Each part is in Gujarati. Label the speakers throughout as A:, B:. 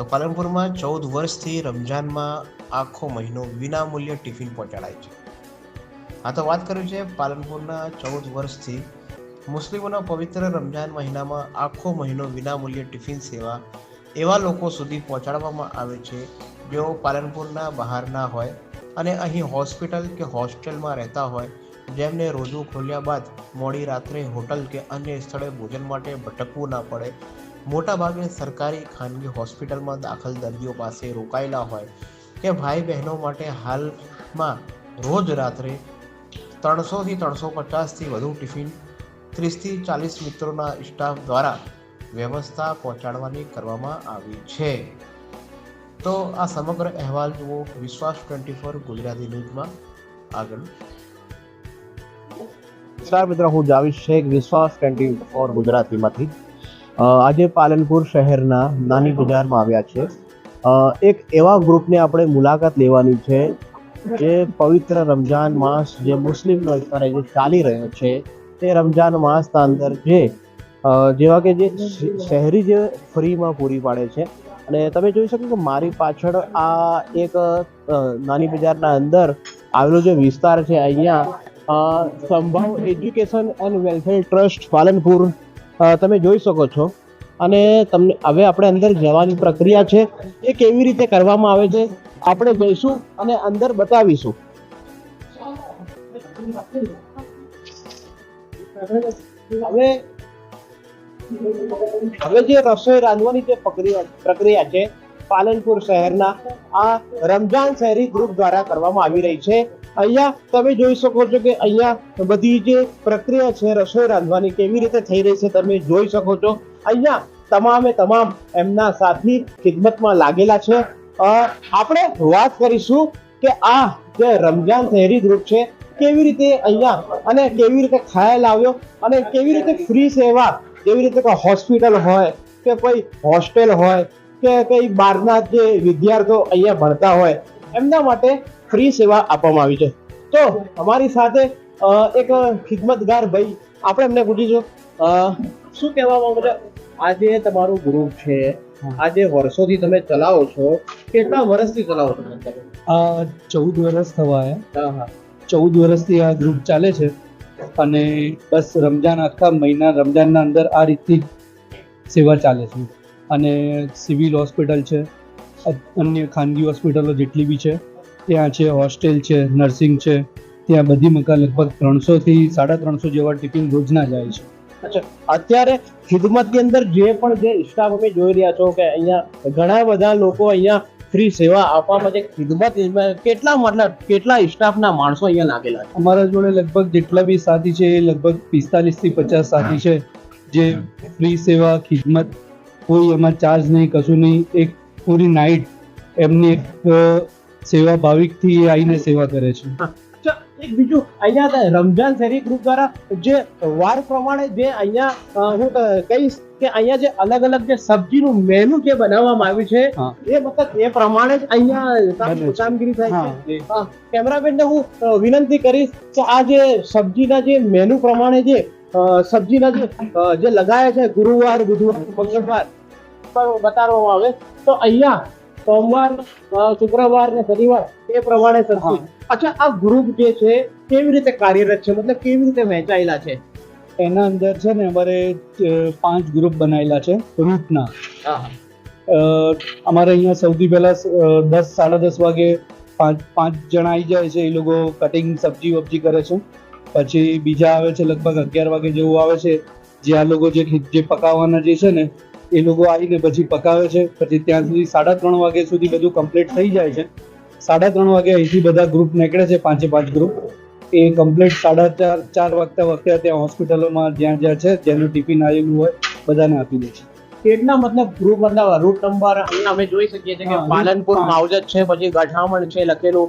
A: તો પાલનપુરમાં ચૌદ વર્ષથી રમજાનમાં આખો મહિનો વિનામૂલ્ય ટિફિન પહોંચાડાય છે. આ તો વાત કરું છે પાલનપુરના ચૌદ વર્ષથી મુસ્લિમોના પવિત્ર રમજાન મહિનામાં આખો મહિનો વિનામૂલ્ય ટિફિન સેવા એવા લોકો સુધી પહોંચાડવામાં આવે છે, જેઓ પાલનપુરના બહારના હોય અને અહીં હોસ્પિટલ કે હોસ્ટેલમાં રહેતા હોય, જેમને રોજુ ખોલ્યા બાદ મોડી રાત્રે હોટલ કે અન્ય સ્થળે ભોજન માટે ભટકવું ના પડે મોટાભાગે સરકારી ખાનગી હોસ્પિટલમાં દાખલ દર્દીઓ પાસે રોકાયેલા હોય કે ભાઈ બહેનો માટે હાલમાં રોજ રાત્રે ત્રણસોથી ત્રણસો પચાસથી વધુ ટિફિન, ત્રીસથી ચાલીસ મિત્રોના સ્ટાફ દ્વારા વ્યવસ્થા પહોંચાડવાની કરવામાં આવી છે. તો આ સમગ્ર અહેવાલ જુઓ વિશ્વાસ ટ્વેન્ટી ફોર ગુજરાતી ન્યૂઝમાં. આગળ. નમસ્કાર મિત્રો, હું જાવીશ શેખ, વિશ્વાસ ટ્વેન્ટી ફોર ગુજરાતીમાંથી. આજે પાલનપુર શહેરના નાની બજારમાં આવ્યા છે. એક એવા ગ્રુપને આપણે મુલાકાત લેવાની છે જે પવિત્ર રમજાન માસ જે મુસ્લિમનો અત્યારે જે ચાલી રહ્યો છે તે રમજાન માસના અંદર જે જેવા કે જે શહેરી જે ફ્રીમાં પૂરી પાડે છે. અને તમે જોઈ શકો કે મારી પાછળ આ એક નાની બજારના અંદર આવેલો જે વિસ્તાર છે અહીંયા Sambhav education and welfare trust Palanpur તમે જોઈ શકો છો. અને તમને, હવે આપણે અંદર જવાની પ્રક્રિયા છે એ કેવી રીતે કરવામાં આવે છે, આપણે જઈશું અને અંદર બતાવીશું. હવે હવે જે રસોઈ રાંધવાની જે પ્રક્રિયા છે, પાલનપુર શહેરના આ રમજાન શહેરી ગ્રુપ દ્વારા કરવામાં આવી રહી છે. અહીંયા તમે જોઈ શકો છો કે અહીંયા બધી જે પ્રક્રિયા છે, રસોઈ રાંધવાની કેવી રીતે થઈ રહી છે તમે જોઈ શકો છો. અહીંયા તમામે તમામ એમના સાથી ખિદમતમાં લાગેલા છે. આપણે વાત કરીશું કે આ જે રમજાન શહેરી ગ્રુપ છે, કેવી રીતે અહીંયા અને કેવી રીતે ખ્યાલ આવ્યો અને કેવી રીતે ફ્રી સેવા જેવી રીતે કોઈ હોસ્પિટલ હોય કે કોઈ હોસ્ટેલ હોય કે કઈ બહારના જે વિદ્યાર્થીઓ અહીંયા ભણતા હોય, એમના માટે ફ્રી સેવા આપવામાં આવી છે. તો અમારી સાથે એક ખિદમતગાર ભાઈ આપણે એમને પૂછીશું. શું કહેવા માંગો છો? આજે તમારું ગ્રુપ છે. આ જે વર્ષોથી તમે ચલાવો છો. કેટલા વર્ષથી ચલાવો છો? તમે?
B: ચૌદ વર્ષ થવા
A: હા.
B: ચૌદ વર્ષથી આ ગ્રુપ ચાલે છે. અને બસ રમજાન આખા મહિના રમજાનના અંદર આ રીતથી સેવા ચાલે છે. અને સિવિલ હોસ્પિટલ છે. અન્ય ખાનગી હોસ્પિટલો જેટલી બી છે. ત્યાં છે હોસ્ટેલ છે નર્સિંગ છે. ત્યાં બધી મકા લગભગ ત્રણસોથી સાડા ત્રણસો જેવા ટિફિન રોજના જાય છે.
A: અચ્છા અત્યારે ખિદમતની અંદર જે પણ જે સ્ટાફ અમે જોઈ રહ્યા છો કે અહીંયા ઘણા બધા લોકો અહીંયા ફ્રી સેવા આપવા માટે ખિદમત કેટલા મતલબ કેટલા સ્ટાફના માણસો અહીંયા લાગેલા છે?
B: અમારા જોડે લગભગ જેટલા બી સાથી છે એ લગભગ પિસ્તાલીસથી પચાસ સાથી છે જે ફ્રી સેવા ખિદમત કોઈ એમાં ચાર્જ નહીં કશું નહીં. એક પૂરી નાઇટ એમની એક સેવા ભાવિકથી થી આવીને સેવા કરે છે.
A: એક બીજું અહીંયા રમજાન શેરી ગ્રુપ દ્વારા જે વાર પ્રમાણે જે અહીંયા હું કહીશ કે અહીંયા જે અલગ અલગ જે સબ્જીનું મેનુ જે બનાવવામાં આવ્યું છે એ મતલબ એ પ્રમાણે જ અહીંયા. કામગીરી થાય
B: હા,
A: છે કેમેરામેનને હું વિનંતી કરીશ કે આ જે સબ્જીના જે મેનુ પ્રમાણે જે સબ્જીના જે લગાયા છે ગુરુવાર બુધવાર મંગળવાર બતાવવામાં આવે. તો અહીંયા સોમવાર શુક્રવાર ને શનિવાર એ પ્રમાણે સબ્જી અચ્છા આ ગ્રુપ જે છે કેવી રીતે કાર્યરત છે? મતલબ કેવી રીતે વહેંચાયેલા છે?
B: એના અંદર છે ને અમારે પાંચ ગ્રુપ બનાવેલા છે રૂટના. અમારે અહીંયા સૌથી પહેલા દસ સાડા દસ વાગે પાંચ પાંચ જણા આવી જાય છે એ લોકો કટિંગ સબ્જી વબ્જી કરે છે. પછી બીજા આવે છે લગભગ અગિયાર વાગે જેવું આવે છે જે આ લોકો જે જે પકાવવાના જે છે ને એ લોકો આવીને પછી પકાવે છે. પછી ત્યાં સુધી સાડા ત્રણ વાગ્યા સુધી બધું કમ્પ્લીટ થઈ જાય છે. સાડા ત્રણ વાગે અહીંથી બધા ગ્રુપ નીકળે છે, પાંચે પાંચ ગ્રુપ એ કમ્પ્લીટ સાડા ચાર ચાર વાગતા વખતે ત્યાં હોસ્પિટલોમાં જ્યાં જ્યાં છે, જેનું ટિફિન આવેલું હોય, બધાને આપી દે છે.
A: કેટલા મતલબ ગ્રુપ મતલબ રૂટ નંબર અમે જોઈ શકીએ છીએ કે પાલનપુર માવજત છે પછી ગઠામણ છે લખેલું.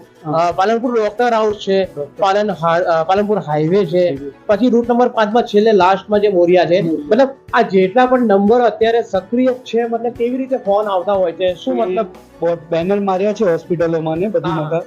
A: પાલનપુર ડોક્ટર હાઉસ છે પાલન પાલનપુર હાઈવે છે. પછી રૂટ નંબર પાંચમાં છેલ્લે લાસ્ટમાં જે મોરિયા છે મતલબ આ જેટલા પણ નંબર અત્યારે સક્રિય છે મતલબ કેવી રીતે ફોન આવતા હોય છે શું મતલબ
B: બેનર માર્યા છે હોસ્પિટલોમાં ને બધી.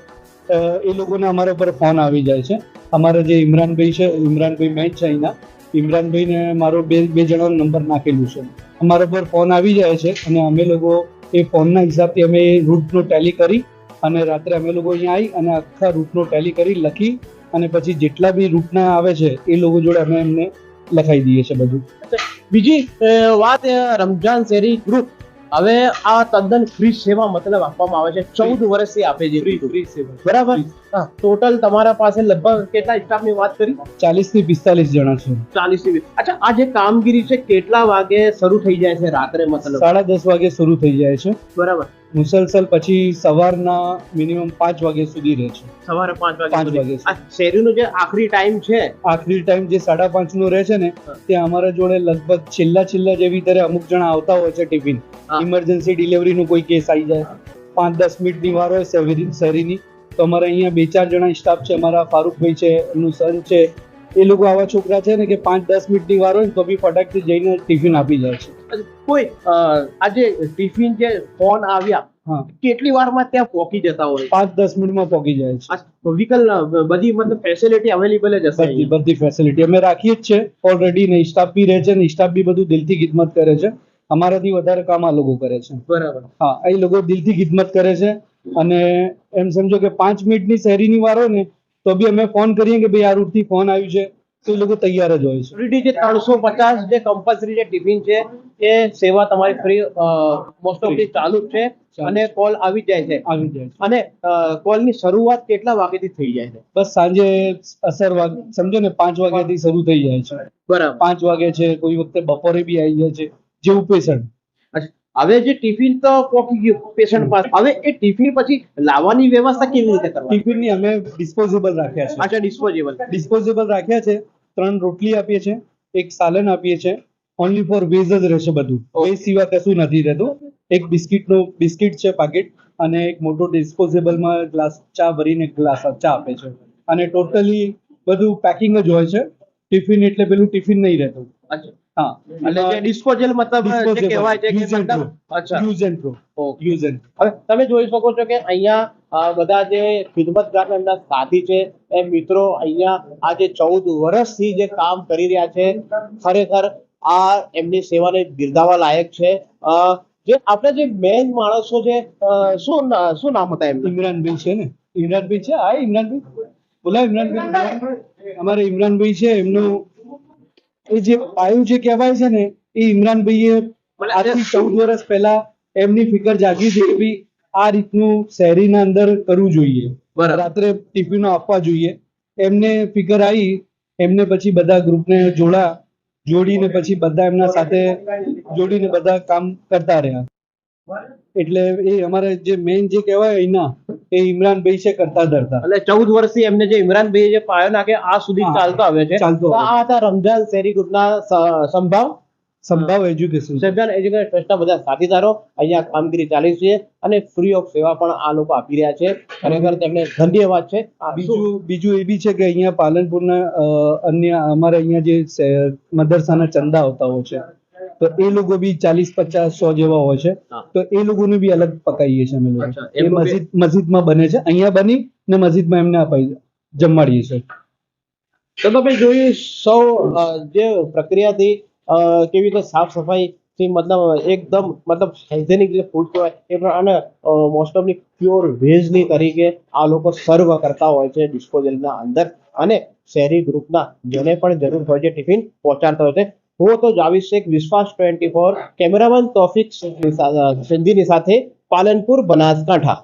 B: એ લોકોને અમારા ઉપર ફોન આવી જાય છે. અમારા જે ઇમરાનભાઈ છે ઇમરાનભાઈ મેચ છે અહીંના. ઇમરાનભાઈને મારો બે બે જણાનો નંબર નાખેલું છે. અમારા પર ફોન આવી જાય છે અને અમે લોકો એ ફોનના હિસાબથી અમે રૂટનો ટેલી કરી અને રાત્રે અમે લોકો અહીંયા આવી અને આખા રૂટનો ટેલી કરી લખી અને પછી જેટલા બી રૂટના આવે છે એ લોકો જોડે અમે એમને લખાઈ દઈએ છીએ બધું.
A: બીજી વાત રમઝાન રમજાન શેરી ગ્રુપ હવે આ તદ્દન ફ્રી સેવા મતલબ આપવામાં આવે છે. ચૌદ વર્ષથી આપે છે.
B: ફ્રી સેવા.
A: બરાબર? ટોટલ તમારા પાસે લગભગ કેટલા સ્ટાફની વાત કરી?
B: ચાલીસથી પિસ્તાલીસ જણા છે.
A: ચાલીસથી અચ્છા આ જે કામગીરી છે કેટલા વાગે શરૂ થઈ જાય છે રાત્રે મતલબ?
B: સાડા દસ વાગે શરૂ થઈ જાય છે.
A: બરાબર.
B: મુસલસલ પછી સવારના મિનિમમ પાંચ વાગ્યા સુધી રહે છે.
A: સવારે પાંચ વાગે
B: પાંચ
A: સુધી. શેરીનો જે આખરી ટાઈમ છે?
B: આખરી ટાઈમ જે સાડા પાંચ નો રહે છે ને તે અમારા જોડે લગભગ છેલ્લા છેલ્લા જેવી તરે અમુક જણા આવતા હોય છે ટિફિન ઇમરજન્સી ડિલિવરી નો કોઈ કેસ આવી જાય. પાંચ દસ મિનિટની વાર હોય શેરી શેરીની તો અમારે અહીંયા બે ચાર જણા સ્ટાફ છે અમારા ફારૂકભાઈ છે એમનું સન છે. એ લોકો આવા છોકરા છે ને કે પાંચ દસ મિનિટની વાર હોય તો બી ફટાકથી જઈને ટિફિન આપી જાય છે.
A: કોઈ આજે ટિફિન જે ફોન આવ્યા
B: હા.
A: કેટલી વારમાં ત્યાં પહોંચી જતા હોય?
B: પાંચ દસ મિનિટમાં પહોંચી જાય છે.
A: વ્હીકલ બધી મતલબ ફેસિલિટી અવેલેબલ જ હશે
B: બધી બધી ફેસિલિટી અમે રાખીએ જ છે. ઓલરેડી ને સ્ટાફ બી રહે છે ને સ્ટાફ બી બધું દિલથી ખિદમત કરે છે. અમારાથી વધારે કામ આ લોકો કરે છે.
A: બરાબર.
B: હા એ લોકો દિલથી ખિદમત કરે છે અને એમ સમજો કે પાંચ મિનિટની શહેરીની વાર હોય ને તો બી અમે ફોન કરીએ કે ભાઈ આ રૂટથી ફોન આવ્યું છે. તો એ લોકો તૈયાર જ હોય છે.
A: ઓલરેડી જે ત્રણસો પચાસ જે કમ્પલસરી જે ટિફિન છે એ સેવા તમારી ફ્રી મોસ્ટ ઓફ ચાલુ જ છે અને કોલ આવી જાય છે.
B: આવી જાય છે.
A: અને કોલની શરૂઆત કેટલા વાગ્યાથી થઈ જાય છે?
B: બસ સાંજે અસર વાગે સમજો ને પાંચ વાગ્યાથી શરૂ થઈ જાય છે.
A: બરાબર.
B: પાંચ વાગે છે કોઈ વખતે બપોરે બી આવી જાય છે. જેવું પેશન્ટ
A: અચ્છા. હવે જે ટિફિન તો પોકી ગયું પેશન્ટ પાસે. હવે એ ટિફિન પછી લાવવાની વ્યવસ્થા કેવી રીતે કરવાની?
B: ટિફિનની અમે ડિસ્પોઝેબલ રાખ્યા છે.
A: અચ્છા ડિસ્પોઝેબલ
B: ડિસ્પોઝેબલ રાખ્યા છે ત્રણ રોટલી આપીએ છે એક સાલન આપીએ છે ઓનલી ફોર વેજ જ રહેશે બધું. વેજ સિવાય કશું નથી રહેતું. એક બિસ્કિટનો બિસ્કિટ છે પાકેટ અને એક મોટો ડિસ્પોઝેબલમાં ગ્લાસ ચા ભરીને ગ્લાસ ચા આપે છે. અને ટોટલી બધું પેકિંગ જ હોય છે. ટિફિન એટલે પેલું ટિફિન નહીં રહેતું.
A: અચ્છા. એટલે જે ડિસ્પોઝેબલ મતલબ જે કહેવાય છે કે મતલબ અચ્છા.
B: Use and throw use and
A: હવે તમે જોઈ શકો છો કે અહીંયા બધા જે ખિદમતગાર એમના સાથી છે એ મિત્રો અહીંયા આ જે ચૌદ વર્ષથી જે કામ કરી રહ્યા છે ખરેખર આ એમની સેવાને બિરદાવા લાયક છે. અ, જે આપણે જે મેન માણસો છે શું શું નામ હતા એમનું?
B: ઇમરાનભાઈ છે ને? ઇમરાનભાઈ છે? આ ઇમરાનભાઈ. બોલા ઇમરાનભાઈ. અમારે ઇમરાનભાઈ છે એમનું એ જે પાયું જે કહેવાય છે ને એ ઇમરાનભાઈએ આજથી ચૌદ વર્ષ પહેલા એમની ફિકર જાગી છે કે ભાઈ આ રીતનું શહેરીના અંદર કરવું જોઈએ. રાત્રે ટિફિનો આપવા જોઈએ. એમને ફિકર આવી એમને પછી બધા ગ્રુપને જોડા જોડીને પછી બધા એમના સાથે જોડીને બધા કામ કરતા રહ્યા. એટલે એ અમારે જે મેઇન જે કહેવાય અહીંના એ ઇમરાનભાઈ છે કરતા ધરતા.
A: એટલે ચૌદ વર્ષથી એમને જે ઇમરાનભાઈ જે પાયો નાખે આ સુધી ચાલતો આવે છે.
B: ચાલતો
A: આ હતા રમઝાન શેરી ગ્રુપના સંભાવ.
B: સંભાવ એજ્યુકેશન
A: સંભાવ એજ્યુકેશન ટ્રસ્ટના બધા સાથીદારો અહીંયા કામગીરી ચાલી છે અને ફ્રી ઓફ સેવા પણ આ લોકો આપી રહ્યા છે. ખરેખર તેમને ધન્યવાદ છે.
B: બીજું બીજું એ બી છે કે અહીંયા પાલનપુરના ના અન્ય અમારે અહીંયા જે મદરસાના ચંદા આવતા હોય છે. તો એ લોકો બી ચાલીસ પચાસ સો જેવા હોય છે. તો એ લોકોને બી અલગ પકાવીએ છીએ અમે લોકો. એ મસ્જિદ મસ્જિદમાં બને છે. અહીંયા બની ને મસ્જિદમાં એમને અપાઈ જમાડીએ છીએ.
A: તો તમે જોયું સૌ જે પ્રક્રિયાથી કેવી રીતે સાફ સફાઈ થી મતલબ એકદમ મતલબ હાઇજેનિક જે ફૂડ કહેવાય એ અને મોસ્ટ ઓફલી પ્યોર વેજની તરીકે આ લોકો સર્વ કરતા હોય છે ડિસ્પોઝલના અંદર. અને શહેરી ગ્રુપના જેને પણ જરૂર હોય છે ટિફિન પહોંચાડતા હોય છે હું તો Javid Sheikh Vishwas twenty four cameraman Taufiq સિંધીની સાથે પાલનપુર બનાસકાંઠા.